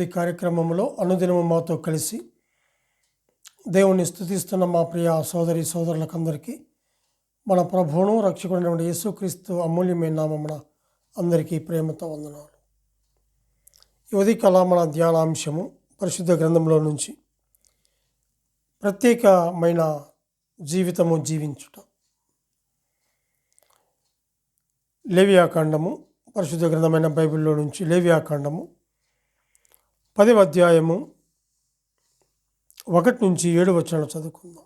అనుదిన కార్యక్రమంలో అనుదినము మాతో కలిసి దేవుణ్ణి స్థుతిస్తున్న మా ప్రియ సోదరి సోదరులకందరికీ మన ప్రభువును రక్షకుడైనటువంటి యేసుక్రీస్తు అమూల్యమైన నామమున అందరికీ ప్రేమతో వందనాలు. యువతి కళ మన ధ్యానాంశము పరిశుద్ధ గ్రంథంలో నుంచి ప్రత్యేకమైన జీవితము జీవించుట. లేవియాకాండము పరిశుద్ధ గ్రంథమైన బైబిల్లో నుంచి లేవియాకాండము పదవ అధ్యాయము ఒకటి నుంచి ఏడు వచనాలు చదువుకుందాం.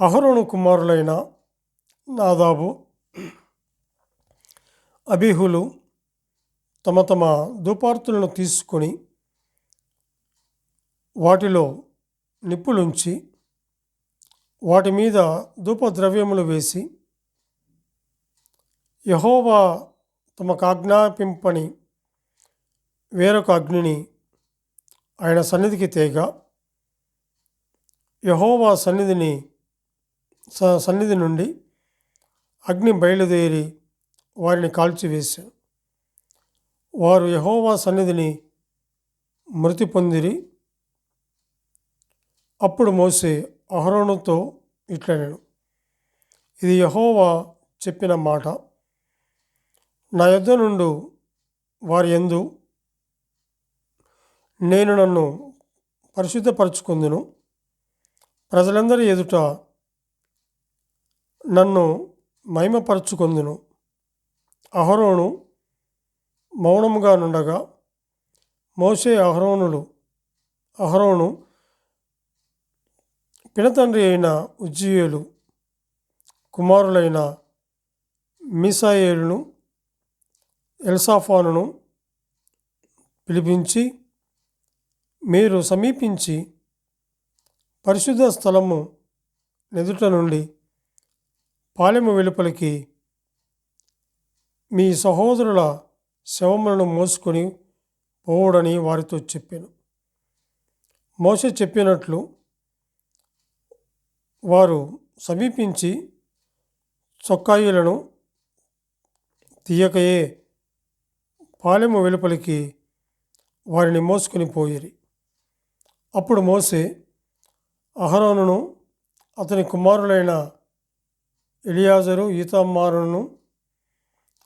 అహరోను కుమారులైన నాదాబు అభిహులు తమ తమ దుపార్తులను తీసుకొని వాటిలో నిప్పులుంచి వాటి మీద ధూపద్రవ్యములు వేసి యహోవా తమకు ఆజ్ఞాపింపని వేరొక అగ్నిని ఆయన సన్నిధికి తేగ యహోవా సన్నిధిని స- సన్నిధి నుండి అగ్ని బయలుదేరి వారిని కాల్చివేశాను వారు యహోవా సన్నిధిని మృతి పొందిరి. అప్పుడు మోసే అహరోనుతో ఇట్లనేను ఇది యహోవా చెప్పిన మాట. నా యొద్ద నుండు వారి యందు నేను నన్ను పరిశుద్ధపరచుకుందును. ప్రజలందరి ఎదుట నన్ను మహిమపరచుకుందును. అహరోను మౌనముగా నుండగా మోసే అహరోనులు అహరోను పినతండ్రి అయిన ఉజ్జీయులు కుమారులైన మిసాయేలును ఎల్సాఫానును పిలిపించి మీరు సమీపించి పరిశుద్ధ స్థలము ఎదుట నుండి పాలెము వెలుపలికి మీ సహోదరుల శవములను మోసుకొని పోవుడని వారితో చెప్పాను. మోస చెప్పినట్లు వారు సమీపించి చొక్కాయిలను తీయకయే పాలెము వెలుపలికి వారిని మోసుకొని పోయిరి. అప్పుడు మోసే అహరోనును అతని కుమారులైన ఇలియాజరు ఈతమ్మారును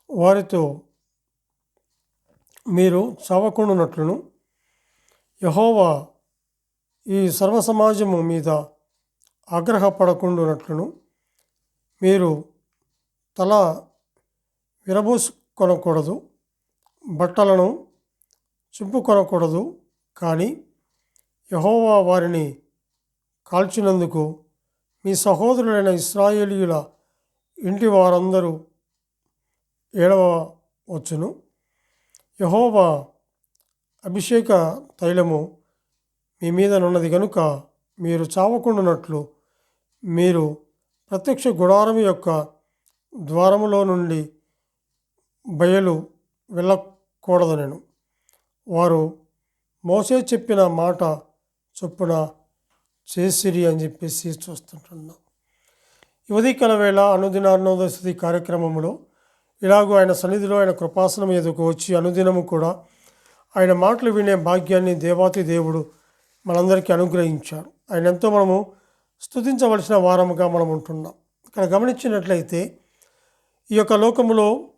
వారితో మీరు చావకుండునట్లును. యహోవా ఈ సర్వసమాజము మీద ఆగ్రహపడకుండునట్లును. మీరు తల విరబోసుకొనకూడదు బట్టలను చింపుకొనకూడదు కానీ యహోవా వారిని కాల్చినందుకు మీ సహోదరులైన ఇస్రాయేలీయుల ఇంటి వారందరూ ఏడవ వచ్చును యహోవా అభిషేక తైలము మీ మీదనున్నది కనుక మీరు చావకుండానట్లు మీరు ప్రత్యక్ష గుడారం యొక్క ద్వారములో నుండి బయలు వెళ్ళకూడదనెను. వారు మోసే చెప్పిన మాట చొప్పున చేసిరి అని చెప్పేసి చూస్తుంటున్నాం. ఈ ఉదయకాల వేళ అనుదిన అన్నోదశతి కార్యక్రమంలో ఇలాగూ ఆయన సన్నిధిలో ఆయన కృపాసనం ఎదుకు వచ్చి అనుదినము కూడా ఆయన మాటలు వినే భాగ్యాన్ని దేవాతి దేవుడు మనందరికీ అనుగ్రహించాడు. ఆయన ఎంతో మనము స్తుతించవలసిన వారముగా మనం ఉంటున్నాం ఇక్కడ గమనించినట్లయితే ఈ యొక్క లోకములో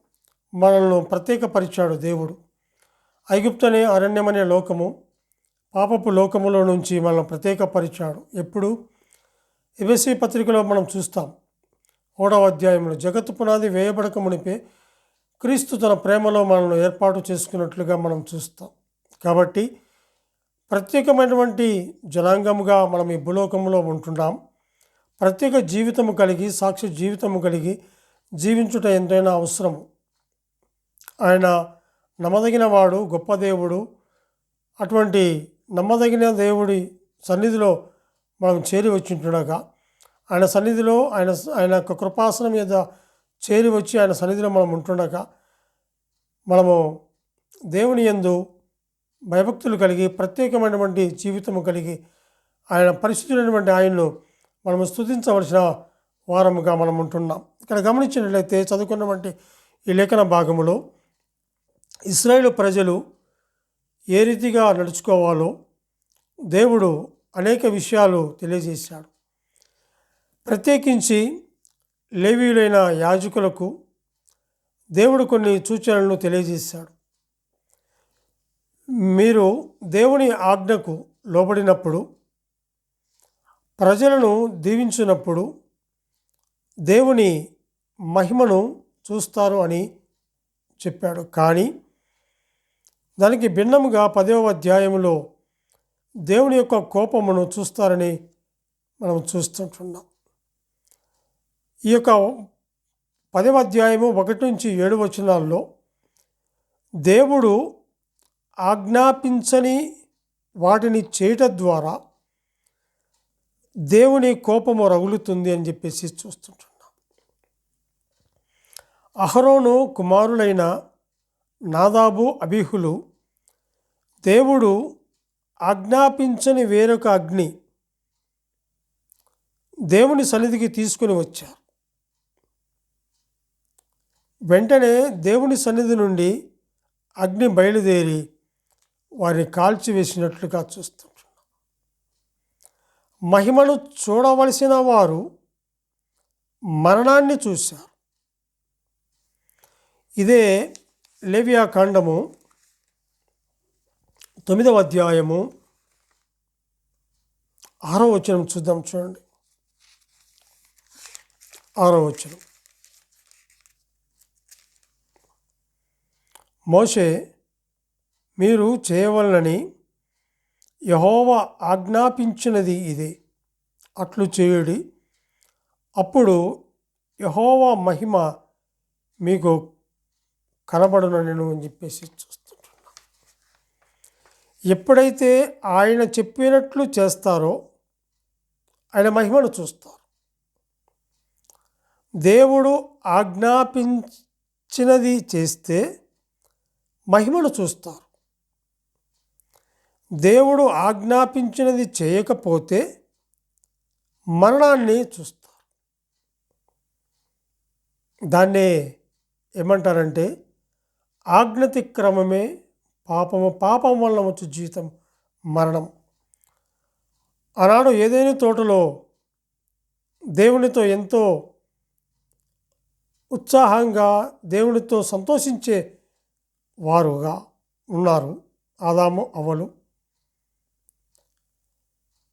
మనల్ని ప్రత్యేకపరిచాడు దేవుడు. ఐగుప్తనే అరణ్యమనే లోకము పాపపు లోకములో నుంచి మనల్ని ప్రత్యేకపరిచాడు. ఎప్పుడు? ఎబెసి పత్రికలో మనం చూస్తాం. మూడవ అధ్యాయంలో జగత్తు పునాది వేయబడక మునిపే క్రీస్తు తన ప్రేమలో మనల్ని ఏర్పాటు చేసుకున్నట్లుగా మనం చూస్తాం. కాబట్టి ప్రత్యేకమైనటువంటి జనాంగముగా మనం ఈ భూలోకంలో ఉంటున్నాం. ప్రత్యేక జీవితము కలిగి సాక్షి జీవితము కలిగి జీవించుట ఎంతైనా అవసరము. ఆయన నమ్మదగిన వాడు గొప్ప దేవుడు. అటువంటి నమ్మదగిన దేవుడి సన్నిధిలో మనం చేరి వచ్చింటుండగా ఆయన సన్నిధిలో ఆయన ఆయన యొక్క కృపాసనం మీద చేరి వచ్చి ఆయన సన్నిధిలో మనం ఉంటుండగా మనము దేవుని యందు భయభక్తులు కలిగి ప్రత్యేకమైనటువంటి జీవితము కలిగి ఆయన పరిశుద్ధులైనటువంటి ఆయన్ను మనము స్తుతించవలసిన వారముగా మనం ఉంటున్నాం. ఇక్కడ గమనించినట్లయితే చదువుకున్నటువంటి ఈ లేఖన భాగములో ఇస్రాయేల్ ప్రజలు ఏ రీతిగా నడుచుకోవాలో దేవుడు అనేక విషయాలు తెలియజేశాడు. ప్రత్యేకించి లేవీయులైన యాజకులకు దేవుడు కొన్ని సూచనలను తెలియజేశాడు. మీరు దేవుని ఆజ్ఞకు లోబడినప్పుడు ప్రజలను దీవించినప్పుడు దేవుని మహిమను చూస్తారు అని చెప్పాడు. కానీ దానికి భిన్నముగా పదవ అధ్యాయంలో దేవుని యొక్క కోపమును చూస్తారని మనం చూస్తుంటున్నాం. ఈ యొక్క పదవ అధ్యాయము ఒకటి నుంచి ఏడు వచనాల్లో దేవుడు ఆజ్ఞాపించని వాటిని చేయటం ద్వారా దేవుని కోపము రగులుతుంది అని చెప్పేసి చూస్తుంటున్నాం. అహరోను కుమారులైన నాదాబు అబీహులు దేవుడు ఆజ్ఞాపించని వేరొక అగ్ని దేవుని సన్నిధికి తీసుకుని వచ్చారు. వెంటనే దేవుని సన్నిధి నుండి అగ్ని బయలుదేరి వారిని కాల్చివేసినట్లుగా చూస్తుంటున్నాం. మహిమను చూడవలసిన వారు మరణాన్ని చూశారు. ఇదే లేవియా కాండము తొమ్మిదవ అధ్యాయము ఆరో వచనం చూద్దాం చూడండి. ఆరో వచనం. మోషే మీరు చేయవలనని యహోవ ఆజ్ఞాపించినది ఇదే. అట్లు చేయుడి అప్పుడు యహోవ మహిమ మీకు కనబడున నేను అని చెప్పేసి చూస్తుంటున్నా. ఎప్పుడైతే ఆయన చెప్పినట్లు చేస్తారో ఆయన మహిమను చూస్తారు. దేవుడు ఆజ్ఞాపించినది చేస్తే మహిమను చూస్తారు. దేవుడు ఆజ్ఞాపించినది చేయకపోతే మరణాన్ని చూస్తారు. దాన్నే ఏమంటారంటే ఆజ్ఞతిక్రమమే పాపము పాపం వల్ల వచ్చు జీవితం మరణం. ఆనాడు ఏదైనా తోటలో దేవునితో ఎంతో ఉత్సాహంగా దేవునితో సంతోషించే వారుగా ఉన్నారు ఆదాము అవలు.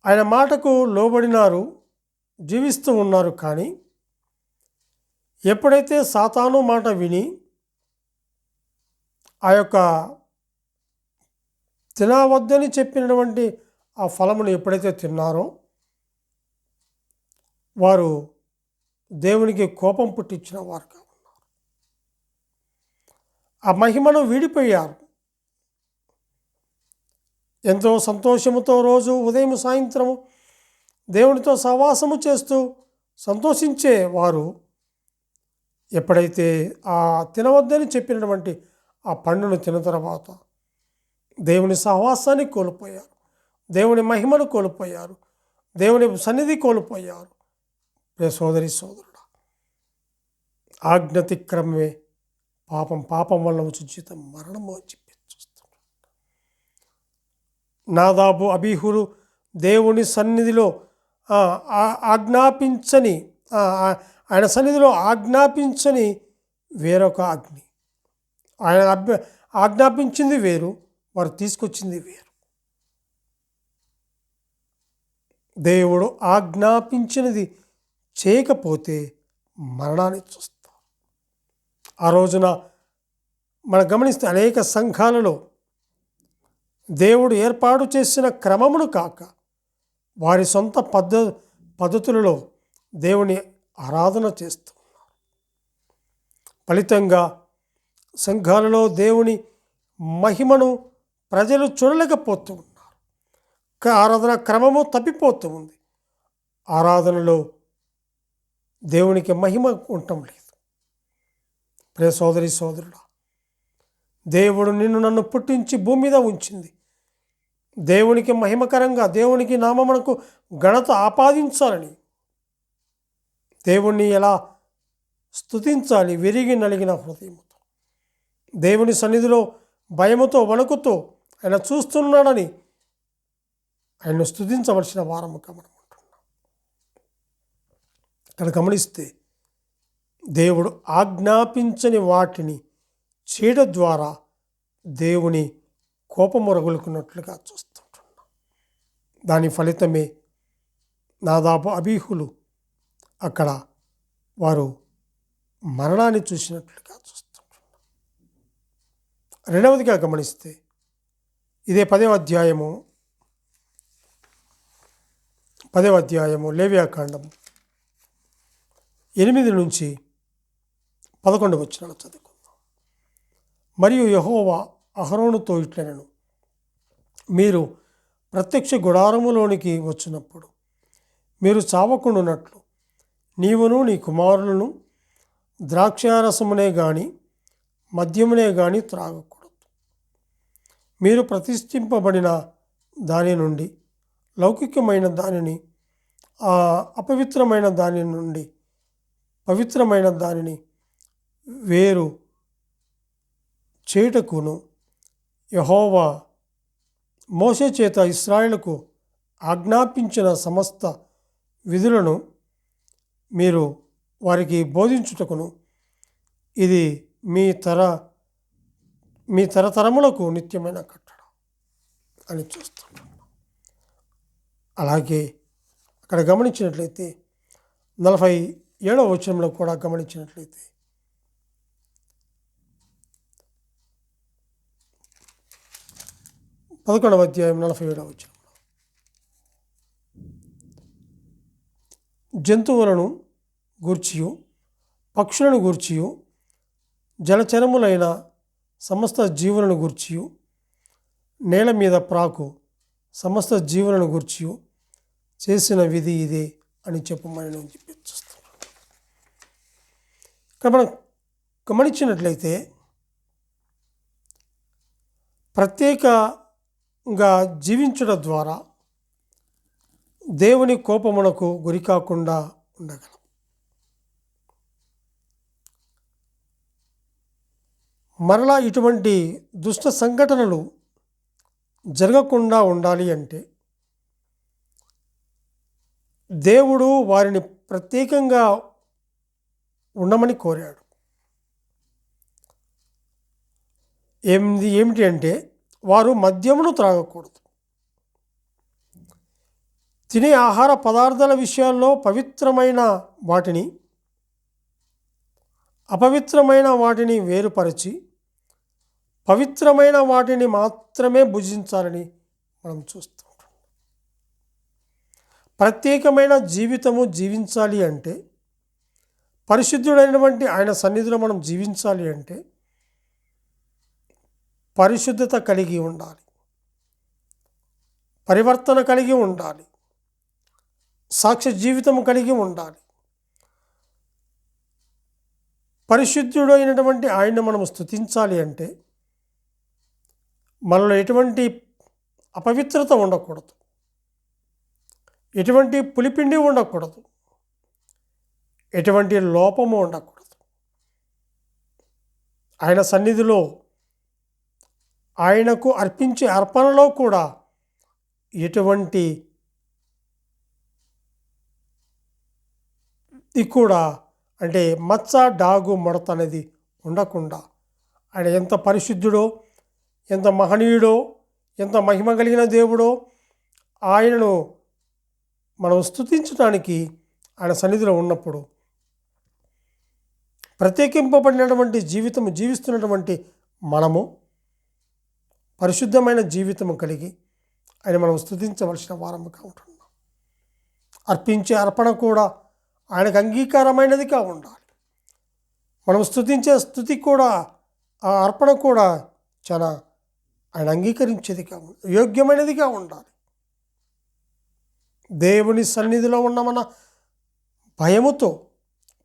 ఆయన మాటకు లోబడినారు జీవిస్తూ ఉన్నారు కానీ ఎప్పుడైతే సాతాను మాట విని ఆ యొక్క తినవద్దని చెప్పినటువంటి ఆ ఫలమును ఎప్పుడైతే తిన్నారో వారు దేవునికి కోపం పుట్టించిన వారుగా ఉన్నారు. ఆ మహిమను వీడిపోయారు. ఎంతో సంతోషముతో రోజు ఉదయం సాయంత్రము దేవునితో సహవాసము చేస్తూ సంతోషించే వారు ఎప్పుడైతే ఆ తినవద్దని చెప్పినటువంటి ఆ పండును తిన్న తర్వాత దేవుని సహవాసాన్ని కోల్పోయారు. దేవుని మహిమను కోల్పోయారు. దేవుని సన్నిధి కోల్పోయారు. ప్రియ సోదరి సోదరుడు ఆజ్ఞతిక్రమే పాపం పాపం వల్ల వచ్చి జీతం మరణము అని చెప్పి చూస్తున్నాడు. నాదాబు అబీహులు దేవుని సన్నిధిలో ఆజ్ఞాపించని ఆ- ఆయన సన్నిధిలో ఆజ్ఞాపించని వేరొక అగ్ని ఆయన అభ్య ఆజ్ఞాపించింది వేరు వారు తీసుకొచ్చింది వేరు. దేవుడు ఆజ్ఞాపించినది చేయకపోతే మరణాన్ని చూస్తాం. ఆ రోజున మనం గమనిస్తే అనేక సంఘాలలో దేవుడు ఏర్పాటు చేసిన క్రమమును కాక వారి సొంత పద్ధ పద్ధతులలో దేవుని ఆరాధన చేస్తున్నారు ఫలితంగా సంఘాలలో దేవుని మహిమను ప్రజలు చూడలేకపోతూ ఉన్నారు. క- ఆరాధన క్రమము తప్పిపోతూ ఉంది. ఆరాధనలో దేవునికి మహిమ ఉండటం లేదు. ప్రే సోదరి సోదరుడా దేవుడు నిన్ను నన్ను పుట్టించి భూమి మీద ఉంచింది. దేవునికి మహిమకరంగా దేవునికి నామమునకు ఘనత ఆపాదించాలని దేవుణ్ణి ఎలా స్తుతించాలి విరిగి నలిగిన హృదయం దేవుని సన్నిధిలో భయముతో వణుకుతో ఆయన చూస్తున్నాడని ఆయన్ను స్థుతించవలసిన వారముగా మనం ఉంటున్నాం ఇక్కడ గమనిస్తే దేవుడు ఆజ్ఞాపించని వాటిని చేయడం ద్వారా దేవుని కోపము రగులుకున్నట్లుగా చూస్తుంటున్నాం. దాని ఫలితమే నాదాపు అబీహులు అక్కడ వారు మరణాన్ని చూసినట్లుగా చూస్తుంటున్నాం రెండవదిగా గమనిస్తే ఇదే పదవ అధ్యాయము పదవ అధ్యాయము లేవ్యాకాండం ఎనిమిది నుంచి పదకొండు వచ్చిన చదువుకుందాం. మరియు యహోవా అహరోనుతో ఇట్లనను మీరు ప్రత్యక్ష గుడారములోనికి వచ్చినప్పుడు మీరు చావకుండునట్లు నీవును నీ కుమారులను ద్రాక్షారసమునే గాని మద్యమునే గాని త్రాగకు. మీరు ప్రతిష్ఠింపబడిన దాని నుండి లౌకికమైన దానిని ఆ అపవిత్రమైన దాని నుండి పవిత్రమైన దానిని వేరు చేయుటకును యహోవా మోసే చేత ఇస్రాయిల్కు ఆజ్ఞాపించిన సమస్త విధులను మీరు వారికి బోధించుటకును. ఇది మీ తర మీ తరతరములకు నిత్యమైన కట్టడం అని చూస్తున్నాం అలాగే అక్కడ గమనించినట్లయితే నలభై ఏడవ వచనంలో కూడా గమనించినట్లయితే పదకొండవ అధ్యాయం నలభై ఏడవ వచనంలో. జంతువులను గూర్చియు పక్షులను గూర్చియు జలచరములైన సమస్త జీవులను గూర్చియు. నేల మీద ప్రాకు సమస్త జీవులను గూర్చియు. చేసిన విధి ఇదే అని చెప్పమని నేను చెప్పి చూస్తున్నాను ఇక్కడ మనం గమనించినట్లయితే ప్రత్యేకంగా జీవించడం ద్వారా దేవుని కోపమునకు గురికాకుండా ఉండగలం. మరలా ఇటువంటి దుష్ట సంఘటనలు జరగకుండా ఉండాలి అంటే దేవుడు వారిని ప్రత్యేకంగా ఉండమని కోరాడు. ఏమిది ఏమిటి అంటే వారు మద్యమును త్రాగకూడదు. తినే ఆహార పదార్థాల విషయాల్లో పవిత్రమైన వాటిని అపవిత్రమైన వాటిని వేరుపరిచి పవిత్రమైన వాటిని మాత్రమే భుజించాలని మనం చూస్తుంటాం ప్రత్యేకమైన జీవితము జీవించాలి అంటే పరిశుద్ధుడైనటువంటి ఆయన సన్నిధిలో మనం జీవించాలి అంటే పరిశుద్ధత కలిగి ఉండాలి. పరివర్తన కలిగి ఉండాలి. సాక్ష్య జీవితం కలిగి ఉండాలి. పరిశుద్ధుడైనటువంటి ఆయన మనం స్థుతించాలి అంటే మనలో ఎటువంటి అపవిత్రత ఉండకూడదు. ఎటువంటి పులిపిండి ఉండకూడదు. ఎటువంటి లోపము ఉండకూడదు. ఆయన సన్నిధిలో ఆయనకు అర్పించే అర్పణలో కూడా ఎటువంటి ఇది కూడా అంటే మచ్చ డాగు ముడత అనేది ఉండకుండా ఆయన ఎంత పరిశుద్ధుడో ఎంత మహనీయుడో ఎంత మహిమ కలిగిన దేవుడో ఆయనను మనం స్థుతించడానికి ఆయన సన్నిధిలో ఉన్నప్పుడు ప్రత్యేకింపబడినటువంటి జీవితం జీవిస్తున్నటువంటి మనము పరిశుద్ధమైన జీవితం కలిగి ఆయన మనం స్థుతించవలసిన వారముగా ఉంటున్నాం. అర్పించే అర్పణ కూడా ఆయనకు అంగీకారమైనదిగా ఉండాలి. మనం స్థుతించే స్థుతి కూడా ఆ అర్పణ కూడా చాలా ఆయన అంగీకరించేదిగా యోగ్యమైనదిగా ఉండాలి. దేవుని సన్నిధిలో ఉన్న మన భయముతో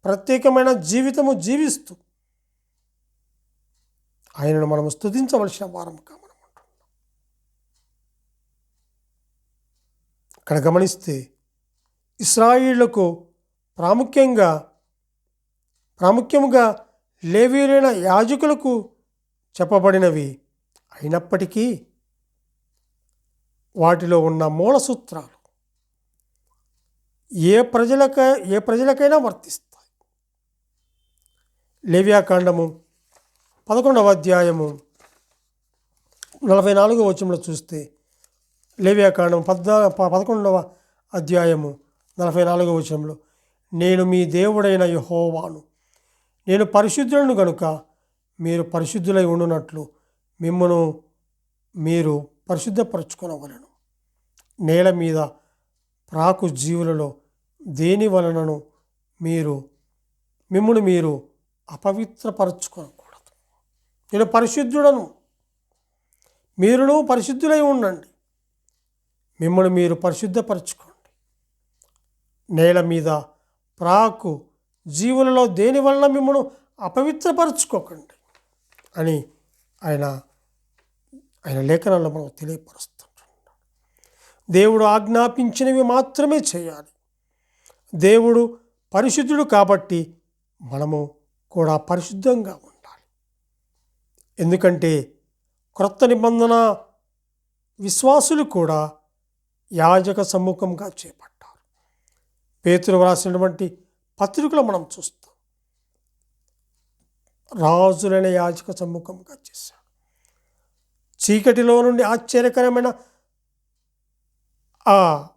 ప్రత్యేకమైన జీవితము జీవిస్తూ ఆయనను మనం స్థుతించవలసిన వారం మనం ఉంటున్నాం ఇక్కడ గమనిస్తే ఇస్రాయిళ్ళకు ప్రాముఖ్యంగా ప్రాముఖ్యముగా లేవీలైన యాజకులకు చెప్పబడినవి అయినప్పటికీ వాటిలో ఉన్న మూల సూత్రాలు ఏ ప్రజలక ఏ ప్రజలకైనా వర్తిస్తాయి. లేవ్యాకాండము పదకొండవ అధ్యాయము నలభై నాలుగో వచనంలో చూస్తే లేవ్యాకాండం పద్నా పదకొండవ అధ్యాయము నలభై నాలుగో వచనంలో నేను మీ దేవుడైన యహోవాను. నేను పరిశుద్ధులను గనుక మీరు పరిశుద్ధులై ఉండునట్లు మిమ్మను మీరు పరిశుద్ధపరచుకొనవలను. నేల మీద ప్రాకు జీవులలో దేని వలనను మీరు మిమ్మల్ని మీరు అపవిత్రపరచుకోకూడదు నేను పరిశుద్ధుడను. మీరును పరిశుద్ధులై ఉండండి. మిమ్మల్ని మీరు పరిశుద్ధపరచుకోండి. నేల మీద ప్రాకు జీవులలో దేని వలన మిమ్మల్ని అపవిత్రపరచుకోకండి అని ఆయన ఆయన లేఖనాల్లో మనం తెలియపరుస్తుంటున్నాడు దేవుడు ఆజ్ఞాపించినవి మాత్రమే చేయాలి. దేవుడు పరిశుద్ధుడు కాబట్టి మనము కూడా పరిశుద్ధంగా ఉండాలి. ఎందుకంటే క్రొత్త నిబంధన విశ్వాసులు కూడా యాజక సమ్ముఖంగా చేపట్టారు. పేతులు వ్రాసినటువంటి పత్రికలు మనం చూస్తాం. రాజులైన యాజక సమ్ముఖంగా చేశాడు. చీకటిలో నుండి ఆశ్చర్యకరమైన ఆ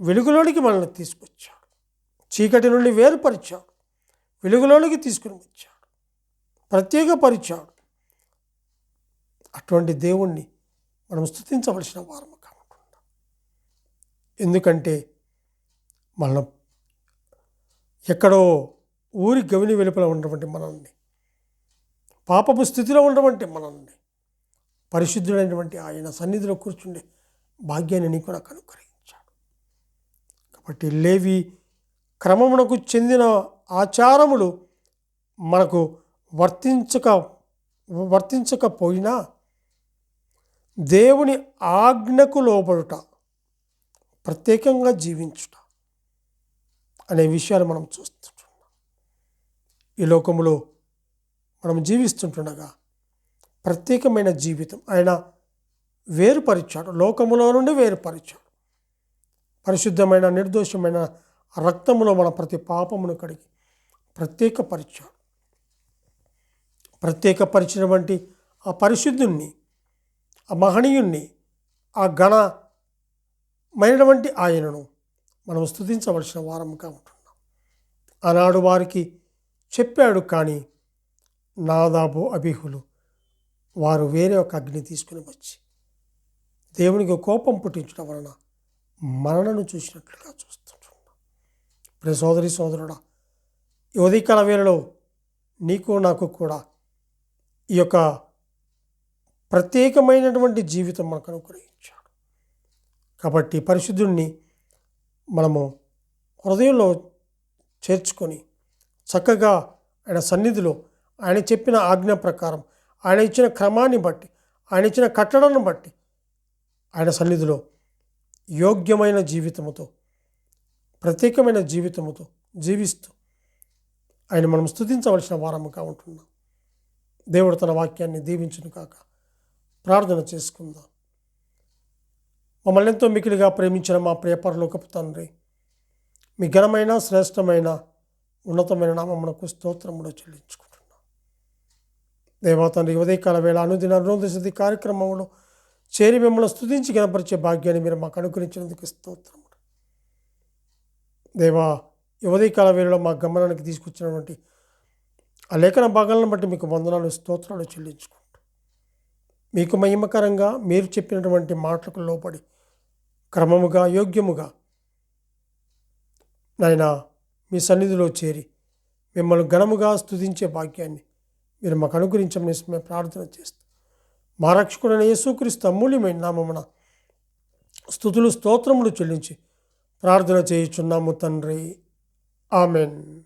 వెలుగులోనికి మనల్ని తీసుకొచ్చాడు. చీకటి నుండి వేరుపరిచాడు. వెలుగులోనికి తీసుకుని వచ్చాడు. ప్రత్యేకపరిచాడు. అటువంటి దేవుణ్ణి మనం స్థుతించవలసిన వారము కాకుండా. ఎందుకంటే మనం ఎక్కడో ఊరి గవిని వెలుపల ఉన్నటువంటి మనల్ని పాపపు స్థితిలో ఉన్నటువంటి మనల్ని. పరిశుద్ధుడైనటువంటి ఆయన సన్నిధిలో కూర్చుండే భాగ్యాన్ని నీకు నాకు అనుగ్రహించాడు. కాబట్టి లేవి క్రమమునకు చెందిన ఆచారములు మనకు వర్తించక వర్తించకపోయినా దేవుని ఆజ్ఞకు లోబడుట ప్రత్యేకంగా జీవించుట అనే విషయాలు మనం చూస్తుంటున్నాం. ఈ లోకములో మనం జీవిస్తుంటుండగా ప్రత్యేకమైన జీవితం. ఆయన వేరుపరిచాడు. లోకములో నుండి వేరుపరిచాడు. పరిశుద్ధమైన నిర్దోషమైన రక్తములో మన ప్రతి పాపమును కడిగి ప్రత్యేకపరిచాడు. వంటి ఆ పరిశుద్ధుణ్ణి ఆ మహనీయుణ్ణి ఆ ఘనమైనటువంటి ఆయనను మనం స్థుతించవలసిన వారముగా ఉంటున్నాం. ఆనాడు వారికి చెప్పాడు కానీ నాదాబు అభిహులు వారు వేరే ఒక అగ్ని తీసుకుని వచ్చి దేవునికి కోపం పుట్టించడం వలన మరణను చూసినట్లుగా చూస్తుంటున్నాం ప్రియ సోదరి సోదరుడా ఉదయకాల వేళలో నీకు నాకు కూడా ఈ యొక్క ప్రత్యేకమైనటువంటి జీవితం మనకు అనుగ్రహించాడు. కాబట్టి పరిశుద్ధుణ్ణి మనము హృదయంలో చేర్చుకొని చక్కగా ఆయన సన్నిధిలో ఆయన చెప్పిన ఆజ్ఞ ప్రకారం ఆయన ఇచ్చిన క్రమాన్ని బట్టి ఆయన ఇచ్చిన కట్టడను బట్టి ఆయన సన్నిధిలో యోగ్యమైన జీవితముతో ప్రత్యేకమైన జీవితముతో జీవిస్తూ ఆయన మనం స్థుతించవలసిన వారముగా ఉంటున్నాం. దేవుడు తన వాక్యాన్ని దీవించును కాక. ప్రార్థన చేసుకుందాం. మమ్మల్ని ఎంతో మికిలిగా ప్రేమించిన మా ప్రియపరలోకపు తండ్రి మీ ఘనమైన శ్రేష్టమైన ఉన్నతమైన నామమునకు స్తోత్రములు చెల్లించుకుంటున్నాం దేవా తండ్రి ఉదయకాల వేళ అనుదిన రోదశతి కార్యక్రమంలో చేరి మిమ్మల్ని స్తుతించి కనపరిచే భాగ్యాన్ని మీరు మాకు అనుగ్రహించినందుకు స్తోత్రములు దేవా ఈ ఉదయకాల వేళలో మా గమనానికి తీసుకొచ్చినటువంటి ఆ లేఖన భాగాలను బట్టి మీకు వందనాలు స్తోత్రాలు చెల్లించుకుంటూ. మీకు మహిమకరంగా మీరు చెప్పినటువంటి మాటలకు లోపడి క్రమముగా యోగ్యముగా నాయన మీ సన్నిధిలో చేరి మిమ్మల్ని ఘనముగా స్తుతించే భాగ్యాన్ని మీరు మాకు అనుగ్రహించమని మేము ప్రార్థన చేస్తాం. మా రక్షకుడైన యేసుక్రీస్తు అమూల్యమైన నామమున స్థుతులు స్తోత్రములు చెల్లించి ప్రార్థన చేయుచున్నాము తండ్రి. ఆమెన్.